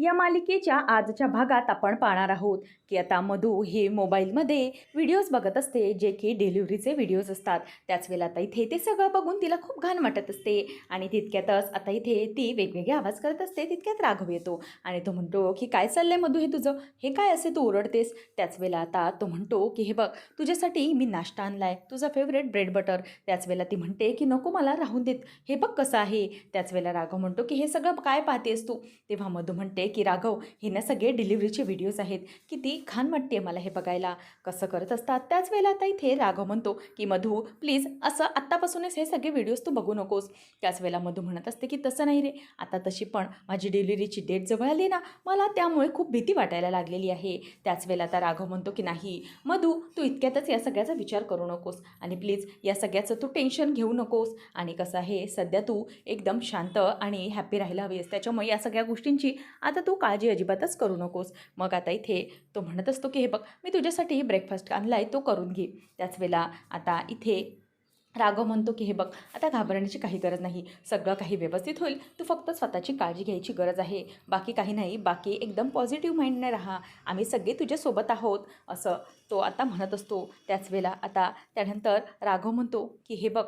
या मालिकेच्या आजच्या भागात आपण पाहणार आहोत की आता मधू हे मोबाईलमध्ये व्हिडिओज बघत असते जे की डिलिव्हरीचे व्हिडिओज असतात. त्याच वेळेला आता इथे ते सगळं बघून तिला खूप घाण वाटत असते आणि तितक्यातच आता इथे ती वेगवेगळे आवाज करत असते तितक्यात राघव येतो आणि तो म्हणतो की काय चाललंय मधू हे तुझं? हे काय असे तू ओरडतेस? त्याच वेळेला आता तो म्हणतो की हे बघ तुझ्यासाठी मी नाश्ता आणलाय तुझा फेवरेट ब्रेड बटर त्याच वेळेला ती म्हणते की नको मला राहून देत हे बघ कसं आहे? त्याच वेळेला राघव म्हणतो की हे सगळं काय पाहतेस तू? तेव्हा मधू म्हणते की राघव हे ना सगळे डिलिव्हरीचे व्हिडिओज आहेत. किती घाण वाटते मला हे बघायला. कसं करत असतात? त्याच वेळेला आता इथे राघव म्हणतो की मधू प्लीज असं आत्तापासूनच हे सगळे व्हिडिओज तू बघू नकोस. त्याच वेळेला मधू म्हणत असते की तसं नाही रे. आता तशी पण माझी डिलिव्हरीची डेट जवळ आली ना मला त्यामुळे खूप भीती वाटायला लागलेली आहे. त्याच वेळेला आता राघव म्हणतो की नाही मधू तू इतक्यातच या सगळ्याचा विचार करू नकोस आणि प्लीज या सगळ्याचं तू टेन्शन घेऊ नकोस. आणि कसं आहे सध्या तू एकदम शांत आणि हॅपी राहायला हवी आहेस त्याच्यामुळे या सगळ्या गोष्टींची आता तू काळजी अजिबातच करू नकोस. मग आता इथे तो म्हणत असतो की हे बघ मी तुझ्यासाठी ब्रेकफास्ट आणला आहे तो करून घे. त्याच वेळेला आता इथे राघव म्हणतो की हे बघ आता घाबरण्याची काही गरज नाही. सगळं काही व्यवस्थित होईल. तू फक्त स्वतःची काळजी घ्यायची गरज आहे. बाकी काही नाही. बाकी एकदम पॉझिटिव्ह माइंडने राहा. आम्ही सगळे तुझ्यासोबत आहोत. असं तो आता म्हणत असतो. त्याच वेळेला आता त्यानंतर राघव म्हणतो की हे बघ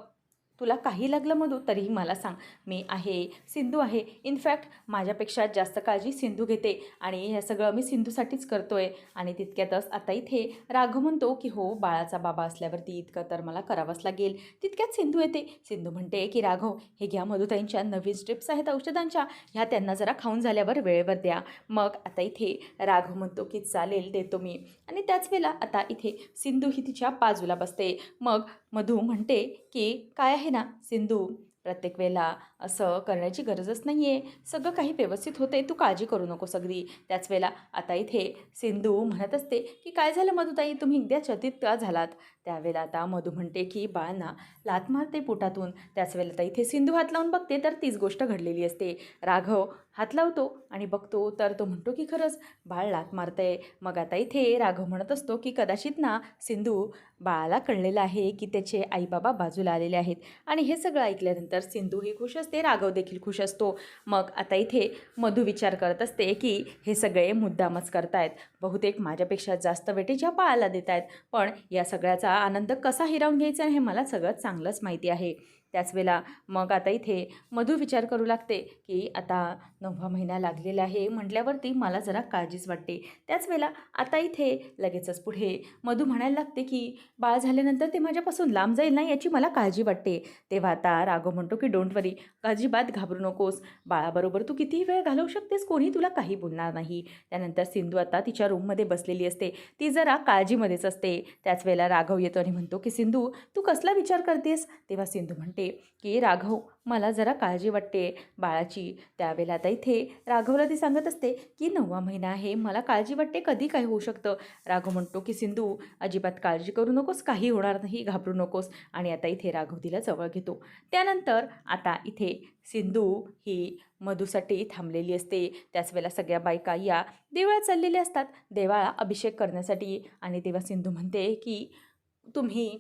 तुला काही लागलं मधू तरीही मला सांग. मी आहे सिंधू आहे. इनफॅक्ट माझ्यापेक्षा जास्त काळजी सिंधू घेते आणि हे सगळं मी सिंधूसाठीच करतो आहे आणि तितक्यातच आता इथे राघव म्हणतो की हो बाळाचा बाबा असल्यावरती इतकं तर मला करावंच लागेल. तितक्यात सिंधू येते. सिंधू म्हणते की राघव हे घ्या मधुताईंच्या नवीन स्ट्रिप्स आहेत औषधांच्या. ह्या त्यांना जरा खाऊन झाल्यावर वेळेवर द्या. मग आता इथे राघव म्हणतो की चालेल देतो मी. आणि त्याच वेळेला आता इथे सिंधू ही तिच्या बाजूला बसते. मग मधू म्हणते की काय आहे ना सिंधू? प्रत्येक वेळेला असं करण्याची गरजच नाही आहे सगळं काही व्यवस्थित होते तू काळजी करू नको सगळी. त्याच वेळेला आता इथे सिंधू म्हणत असते की काय झालं मधुताई? तुम्ही एकद्या चतित का झालात? त्यावेळेला आता मधू म्हणते की बाळ ना लात मारते पोटातून. त्याच वेळेला आता इथे सिंधू हात लावून बघते तर तीच गोष्ट घडलेली असते. राघव हात लावतो आणि बघतो तर तो म्हणतो की खरंच बाळ लात मारतंय. मग आता इथे राघव म्हणत असतो की कदाचित ना सिंधू बाळाला कळलेलं आहे की त्याचे आईबाबा बाजूला आलेले आहेत. आणि हे सगळं ऐकल्यानंतर सिंधू ही खुश असते राघव देखील खुश असतो. मग आता इथे मधू विचार करत असते की हे सगळे मुद्दामच करतायत. बहुतेक माझ्यापेक्षा जास्त वेटेच्या बाळाला देत आहेत पण या सगळ्याचा आनंद कसा हिरावून घ्यायचा हे मला सगळं चांगलंच माहिती आहे. त्याच वेळेला मग आता इथे मधू विचार करू लागते की आता नववा महिना लागलेला आहे म्हटल्यावरती मला जरा काळजीच वाटते. त्याच वेळेला आता इथे लगेचच पुढे मधू म्हणायला लागते की बाळ झाल्यानंतर ते माझ्यापासून लांब जाईल ना याची मला काळजी वाटते. तेव्हा आता राघव म्हणतो की डोंट वरी अजिबात घाबरू नकोस. बाळाबरोबर तू कितीही वेळ घालवू शकतेस कोणी तुला काही बोलणार नाही. त्यानंतर सिंधू आता तिच्या रूममध्ये बसलेली असते. ती जरा काळजीमध्येच असते. त्याच वेळेला राघव येतो आणि म्हणतो की सिंधू तू कसला विचार करतेस? तेव्हा सिंधू म्हणते की राघव मला जरा काळजी वाटते. बाळाची त्यावेळेला आता इथे. राघवला ती सांगत असते की नववा महिना आहे. मला काळजी वाटते. कधी काय होऊ शकतं? राघव म्हणतो की सिंधू अजिबात काळजी करू नकोस. काही होणार नाही. घाबरू नकोस. आणि आता इथे राघव तिला जवळ घेतो. त्यानंतर आता इथे सिंधू ही मधूसाठी थांबलेली असते. त्याच वेळेला सगळ्या बायका या देवळात चाललेल्या असतात. देवाळा अभिषेक करण्यासाठी. आणि तेव्हा सिंधू म्हणते की तुम्ही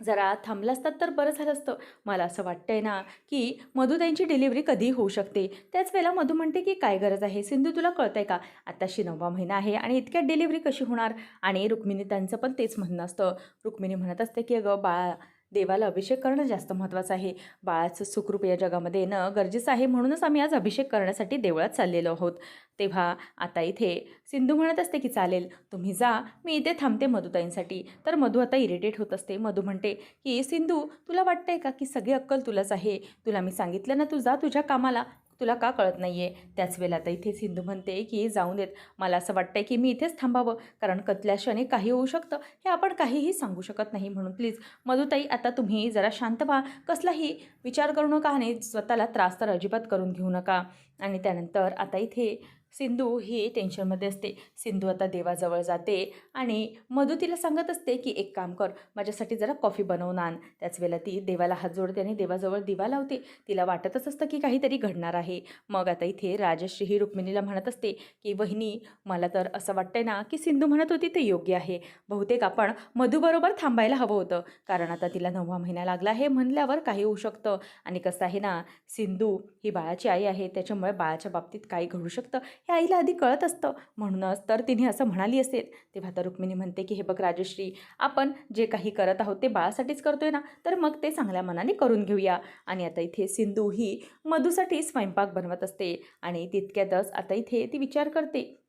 जरा थांबलं असतात तर बरं झालं असतं. मला असं वाटतंय ना की मधू त्यांची डिलिव्हरी कधी होऊ शकते. त्याच वेळेला मधू म्हणते की काय गरज आहे? सिंधू तुला कळतंय का? आत्ताशी नववा महिना आहे आणि इतक्यात डिलिव्हरी कशी होणार? आणि रुक्मिणी त्यांचं पण तेच म्हणणं असतं. रुक्मिणी म्हणत असते की अगं बाळा देवाला अभिषेक करणं जास्त महत्त्वाचं आहे. बाळाचं सुखरूप या जगामध्ये येणं गरजेचं आहे. म्हणूनच आम्ही आज अभिषेक करण्यासाठी देवळात चाललेलो आहोत. तेव्हा आता इथे सिंधू म्हणत असते की चालेल तुम्ही जा मी इथे थांबते मधुताईंसाठी. तर मधू आता इरिटेट होत असते. मधू म्हणते की सिंधू तुला वाटतंय का की सगळी अक्कल तुलाच आहे? तुला मी सांगितलं ना तू जा तुझ्या कामाला. तुला का कळत नाही आहे त्याच वेळेला आता इथे सिंधू म्हणते की जाऊन देत मला असं वाटतंय की मी इथेच थांबावं कारण कतल्या क्षणी काही होऊ शकतं. हे आपण काहीही सांगू शकत नाही म्हणून प्लीज. मधुताई आता तुम्ही जरा शांत व्हा. कसलाही विचार करू नका आणि स्वतःला त्रास तर अजिबात करून घेऊ नका. आणि त्यानंतर आता इथे सिंधू ही टेन्शनमध्ये असते. सिंधू आता देवाजवळ जाते आणि मधू तिला सांगत असते की एक काम कर माझ्यासाठी जरा कॉफी बनवून आण. त्याच वेळेला ती देवाला हात जोडते आणि देवाजवळ दिवा लावते. तिला वाटतच असतं की काहीतरी घडणार आहे. मग आता इथे राजश्री ही रुक्मिणीला म्हणत असते की वहिनी मला तर असं वाटतंय ना की सिंधू म्हणत होती ते योग्य आहे. बहुतेक आपण मधूबरोबर थांबायला हवं होतं. कारण आता तिला नववा महिना लागला आहे म्हणल्यावर काही होऊ शकतं. आणि कसं आहे ना सिंधू ही बाळाची आई आहे. त्याच्यामुळे बाळाच्या बाबतीत काय घडू शकतं. हे आईला आधी कळत असतं. म्हणूनच तर तिने असं म्हणाली असेल. तेव्हा तर रुक्मिणी म्हणते की हे बघ राजश्री आपण जे काही करत आहोत ते बाळासाठीच करतोय ना? तर मग ते चांगल्या मनाने करून घेऊया. आणि आता इथे सिंधू ही मधूसाठी स्वयंपाक बनवत असते आणि तितक्यातच आता इथे ती विचार करते.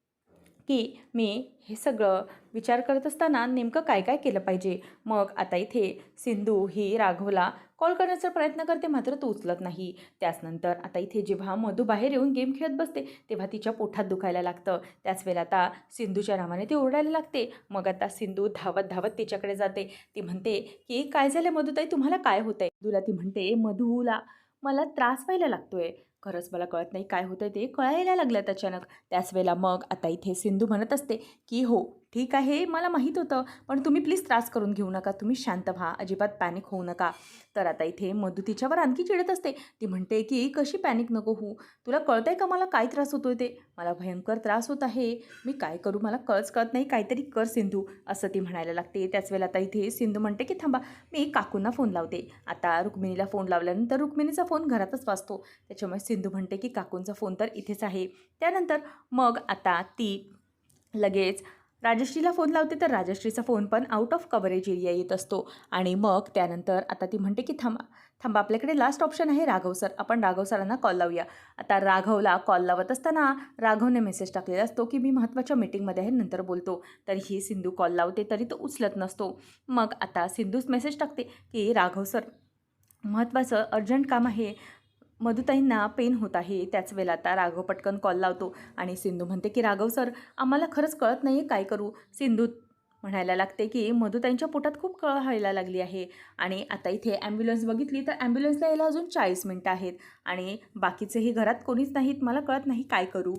की मी हे सगळं विचार करत असताना नेमकं काय काय केलं पाहिजे? मग आता इथे सिंधू ही राघवला कॉल करण्याचा प्रयत्न करते मात्र तो उचलत नाही. त्याचनंतर आता इथे जेव्हा मधू बाहेर येऊन गेम खेळत बसते तेव्हा तिच्या पोठात दुखायला लागतं. त्याच वेळेला आता सिंधूच्या नावाने ती ओरडायला लागते. मग आता सिंधू धावत धावत तिच्याकडे जाते. ती म्हणते की काय झालं मधुताई? तुम्हाला काय होतंय? तुला ती म्हणते मधूला मला त्रास व्हायला लागतोय. खरंच मला कळत नाही काय होतं ते कळायला लागलं अचानक. त्याच वेळेला मग आता इथे सिंधू म्हणत असते की हो ठीक आहे मला माहीत होतं पण तुम्ही प्लीज त्रास करून घेऊ नका तुम्ही शांत व्हा अजिबात पॅनिक होऊ नका. तर आता इथे मधू तिच्यावर आणखी चिडत असते. ती म्हणते की कशी पॅनिक नको होऊ तुला कळत आहे का मला काय त्रास होतो आहे ते? मला भयंकर त्रास होत आहे. मी काय करू मला कळच कळत नाही काहीतरी कर सिंधू असं ती म्हणायला लागते. त्याच वेळेला आता इथे सिंधू म्हणते की थांबा मी काकूंना फोन लावते. आता रुक्मिणीला फोन लावल्यानंतर रुक्मिणीचा फोन घरातच वाचतो. त्याच्यामुळे सिंधू म्हणते की काकूंचा फोन तर इथेच आहे. त्यानंतर मग आता ती लगेच राजश्रीला फोन लावते तर राजश्रीचा फोन पण आउट ऑफ कव्हरेज एरिया येत असतो. आणि मग त्यानंतर आता ती म्हणते की थांबा थांबा आपल्याकडे लास्ट ऑप्शन आहे राघव सर आपण राघव सरांना कॉल लावूया. आता राघवला कॉल लावत असताना राघवने मेसेज टाकलेला असतो की मी महत्त्वाच्या मीटिंगमध्ये आहे नंतर बोलतो. तर ही सिंधू कॉल लावते तरी तो उचलत नसतो. मग आता सिंधूच मेसेज टाकते की राघव सर महत्त्वाचं अर्जंट काम आहे. मधुताईंना पेन होत आहे. त्याच वेळेला आता राघव पटकन कॉल लावतो आणि सिंधू म्हणते की राघव सर आम्हाला खरंच कळत नाही आहे काय करू. सिंधू म्हणायला लागते की मधुताईंच्या पोटात खूप कळ व्हायला लागली आहे. आणि आता इथे ॲम्ब्युलन्स बघितली तर ॲम्ब्युलन्सला यायला अजून चाळीस मिनटं आहेत. आणि बाकीचेही घरात कोणीच नाहीत. मला कळत नाही काय करू.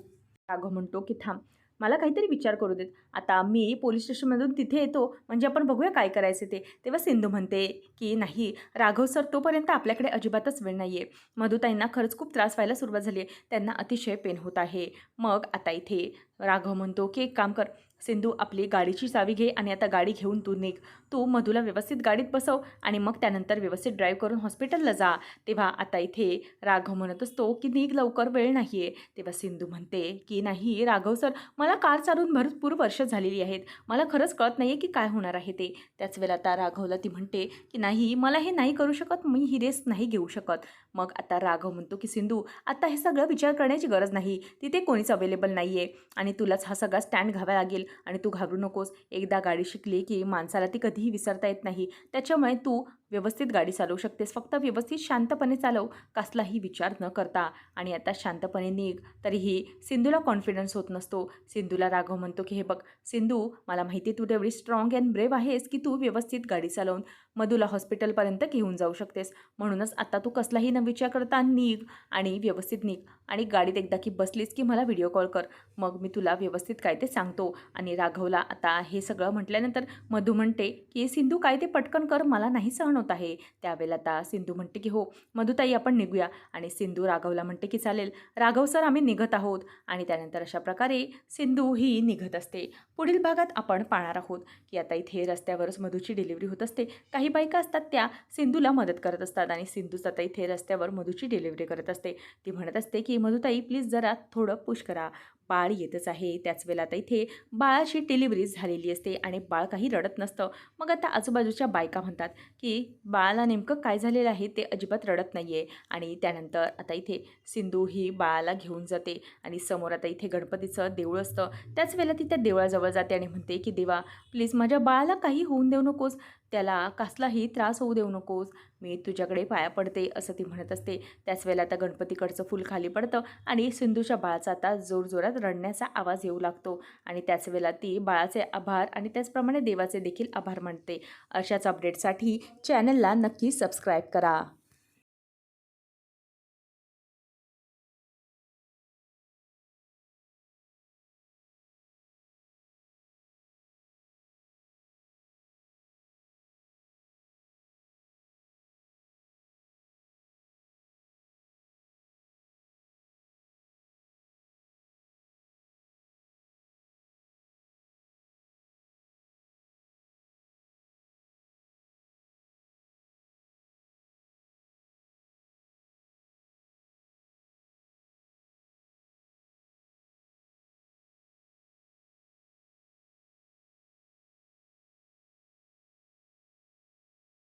राघव म्हणतो की थांब मला काहीतरी विचार करू देत. आता मी पोलीस स्टेशनमधून तिथे येतो म्हणजे आपण बघूया काय करायचे ते. तेव्हा सिंधू म्हणते की नाही राघव सर तोपर्यंत आपल्याकडे अजिबातच वेळ नाही आहे मधुताईंना खरंच खूप त्रास व्हायला सुरुवात झाली आहे त्यांना अतिशय पेन होत आहे. मग आता इथे. राघव म्हणतो की एक काम कर. सिंधू आपली गाडीची चावी घे आणि आता गाडी घेऊन तू निघ. तू मधूला व्यवस्थित गाडीत बसव आणि मग त्यानंतर व्यवस्थित ड्राईव्ह करून हॉस्पिटलला जा. तेव्हा आता इथे राघव म्हणत असतो की निघ लवकर वेळ नाही आहे तेव्हा सिंधू म्हणते की नाही राघव सर मला कार चालून भरपूर वर्ष झालेली आहेत. मला खरंच कळत नाही आहे की काय होणार आहे ते. त्याच वेळेला आता राघवला ती म्हणते की नाही मला हे नाही करू शकत मी ही रेस नाही घेऊ शकत. मग आता राघव म्हणतो की सिंधू आता हे सगळं विचार करण्याची गरज नाही. तिथे कोणीच अवेलेबल नाही आहे आणि तुलाच हा सगळा स्टँड घ्यावा लागेल. आणि तू घाबरू नकोस. एकदा गाडी शिकली की माणसाला ती कधीही विसरता येत नाही. त्याच्यामुळे तू व्यवस्थित गाडी चालवू शकतेस. फक्त व्यवस्थित शांतपणे चालव कसलाही विचार न करता. आणि आता शांतपणे निघ तरीही सिंधूला कॉन्फिडन्स होत नसतो. सिंधूला राघव म्हणतो की हे बघ सिंधू मला माहिती आहे तू तेवढी स्ट्रॉंग अँड ब्रेव आहेस की तू व्यवस्थित गाडी चालवून मधूला हॉस्पिटलपर्यंत घेऊन जाऊ शकतेस. म्हणूनच आता तू कसलाही न विचार करता निघ आणि व्यवस्थित निघ. आणि गाडीत एकदा की बसलीस की मला व्हिडिओ कॉल कर. मग मी तुला व्यवस्थित काय ते सांगतो. आणि राघवला आता हे सगळं म्हटल्यानंतर मधू म्हणते की सिंधू काय ते पटकन कर मला नाही सहन होत आहे. त्यावेळेला आता सिंधू म्हणते की हो मधुताई आपण निघूया. आणि सिंधू राघवला म्हणते की चालेल राघव सर आम्ही निघत आहोत. आणि त्यानंतर अशा प्रकारे सिंधू ही निघत असते. पुढील भागात आपण पाहणार आहोत की आता इथे रस्त्यावरच मधूची डिलिव्हरी होत असते. काही बायका असतात त्या सिंधूला मदत करत असतात आणि सिंधूच आता इथे रस्त्यावर मधूची डिलिव्हरी करत असते. ती म्हणत असते की मधुताई प्लीज जरा थोडं पुश करा. बाळ येतच आहे. त्याच वेळेला आता इथे बाळाची डिलिव्हरी झालेली असते आणि बाळ काही रडत नसतं. मग आता आजूबाजूच्या बायका म्हणतात की बाळाला नेमकं काय झालेलं आहे? ते अजिबात रडत नाही आहे आणि त्यानंतर आता इथे सिंधू ही बाळाला घेऊन जाते आणि समोर आता इथे गणपतीचं देऊळ असतं. त्याच वेळेला ती त्या देवळाजवळ जाते आणि म्हणते की देवा प्लीज माझ्या बाळाला काही होऊन देऊ नकोस. त्याला कसलाही त्रास होऊ देऊ नकोस मी तुझ्याकडे पाया पडते असं ती म्हणत असते. त्याच वेळेला आता गणपतीकडचं फूल खाली पडतं आणि सिंधूच्या बाळाचा आता जोरजोरात रडण्याचा आवाज येऊ लागतो आणि त्याच वेळेला ती बाळाचे आभार आणि त्याचप्रमाणे देवाचे देखील आभार मानते. अशाच अपडेटसाठी चॅनलला नक्की सबस्क्राईब करा.